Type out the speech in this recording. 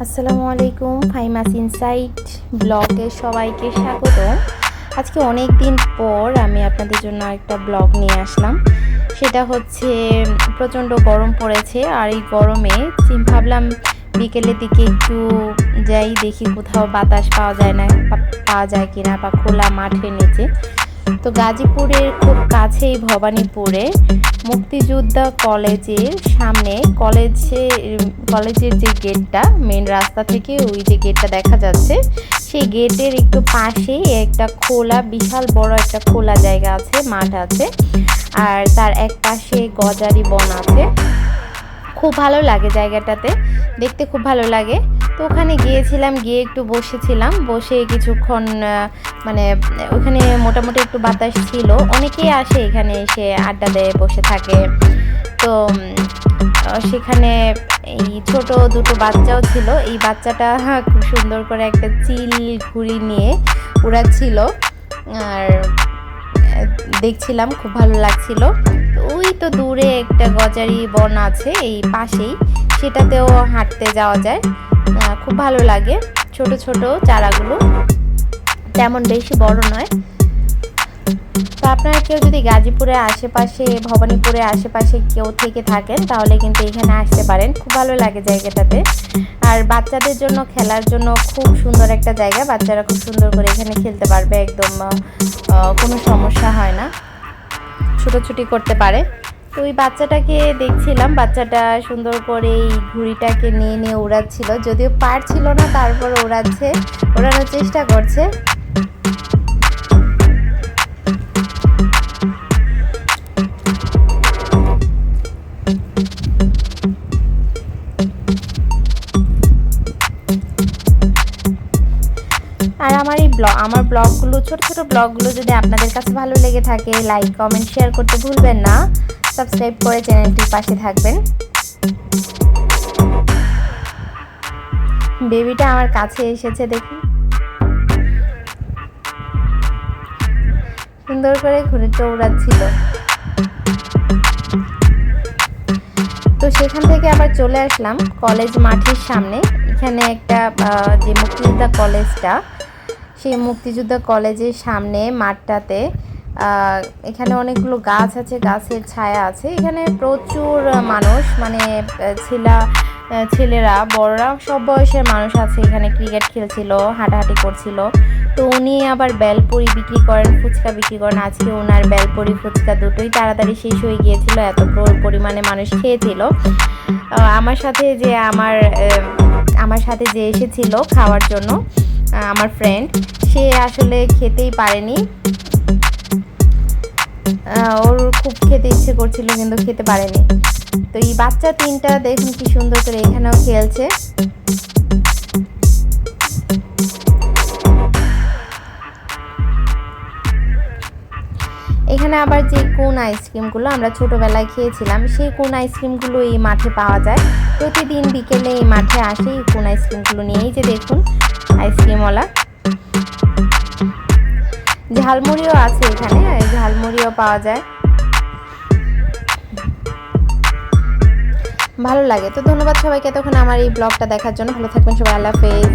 আসসালামু আলাইকুম, ফাইমাস ইনসাইট ব্লগে সবাইকে স্বাগত আজকে অনেক দিন পর আমি আপনাদের জন্য একটা ব্লগ নিয়ে আসলাম। সেটা হচ্ছে, প্রচণ্ড গরম পড়েছে আর এই গরমে ভাবলাম বিকেলের দিকে একটু যাই দেখি কোথাও বাতাস পাওয়া যায় না পাওয়া যায় কিনা বা খোলা মাঠের নিচে। তো গাজীপুরের খুব কাছেই ভবানীপুরে মুক্তিযোদ্ধা কলেজের সামনে কলেজে, কলেজের যে গেটটা মেন রাস্তা থেকে ওই যে গেটটা দেখা যাচ্ছে, সেই গেটের একটু পাশেই একটা খোলা, বিশাল বড় একটা খোলা জায়গা আছে, মাঠ আছে, আর তার এক পাশে গজারি বন আছে। খুব ভালো লাগে জায়গাটাতে, দেখতে খুব ভালো লাগে। তো ওখানে গিয়েছিলাম, গিয়ে একটু বসেছিলাম, বসে কিছুক্ষণ মানে ওখানে মোটামুটি একটু বাতাস ছিল। অনেকেই আসে এখানে এসে আড্ডা দেয়, বসে থাকে। তো সেখানে এই ছোট দুটো বাচ্চাও ছিল। এই বাচ্চাটা খুব সুন্দর করে একটা চিল ঘুড়ি নিয়ে উড়াচ্ছিল। আর দেখছিলাম, খুব ভালো লাগছিল। ওই তো দূরে একটা গজারি বন আছে, এই পাশেই। সেটাতেও হাঁটতে যাওয়া যায়। খুব ভালো লাগে। ছোট ছোট চারাগুলো। তেমন বেশি বড় নয়। তো আপনারা কেউ যদি গাজীপুরের আশেপাশে, ভবানীপুরের আশেপাশে কেউ থেকে থাকেন, তাহলে কিন্তু এখানে আসতে পারেন। খুব ভালো লাগে জায়গাটাতে। আর বাচ্চাদের জন্য, খেলার জন্য খুব সুন্দর একটা জায়গা। বাচ্চারা খুব সুন্দর করে এখানে খেলতে পারবে, একদম কোনো সমস্যা হয় না। ছুটোছুটি করতে পারে। তো ওই বাচ্চাটাকে দেখছিলাম, বাচ্চাটা সুন্দর করে এই ঘুড়িটাকে নিয়ে নিয়ে ওড়াচ্ছিল। যদিও পারছিল না, তারপর ওড়াচ্ছে, ওড়ানোর চেষ্টা করছে। ব্লগ, আমার ব্লগগুলো, ছোট ছোট ব্লগগুলো যদি আপনাদের কাছে ভালো লেগে থাকে লাইক কমেন্ট শেয়ার করতে ভুলবেন না। সাবস্ক্রাইব করে চ্যানেলটির পাশে থাকবেন। বেবিটা আমার কাছে এসেছে দেখুন সুন্দর করে ঘুরে উড়াচ্ছিল তো সেখান থেকে আবার চলে আসলাম কলেজ মাঠের সামনে। এখানে একটা যে মুক্তিযোদ্ধা কলেজটা সেই মুক্তিযোদ্ধা কলেজের সামনে মাঠটাতে এখানে অনেকগুলো গাছ আছে, গাছের ছায়া আছে। এখানে প্রচুর মানুষ মানে ছেলা, ছেলেরা, বড়রা, সব বয়সের মানুষ আছে। এখানে ক্রিকেট খেলছিল, হাঁটাহাঁটি করছিল। তো উনি আবার বেলপুরি বিক্রি করেন, ফুচকা বিক্রি করেন। আজকে ওনার বেলপুরি, ফুচকা দুটোই তাড়াতাড়ি শেষ হয়ে গিয়েছিল, এত প্র- পরিমাণে মানুষ খেয়েছিল। আমার সাথে যে আমার আমার সাথে যে এসেছিল খাওয়ার জন্য আমার ফ্রেন্ড সে আসলে খেতেই পারেনি। ওর খুব খেতে ইচ্ছে করছিল, কিন্তু খেতে পারেনি। তো এই বাচ্চা তিনটা দেখুন কি সুন্দর করে এখানেও খেলছে। আবার যে কোন আইসক্রিমগুলো আমরা ছোটোবেলায় খেয়েছিলাম, সেই কোন আইসক্রিমগুলো এই মাঠে পাওয়া যায়? প্রতিদিন বিকেলে এই মাঠে আসে এই কোন আইসক্রিমগুলো নিয়েই যে দেখুন আইসক্রিমওয়ালা। ঝালমুড়িও আছে এখানে ঝালমুড়িও পাওয়া যায়। ভালো লাগে। তো ধন্যবাদ সবাইকে এতক্ষণ আমার এই ব্লগটা দেখার জন্য। ভালো থাকবেন সবাই, আল্লাহ হাফেজ।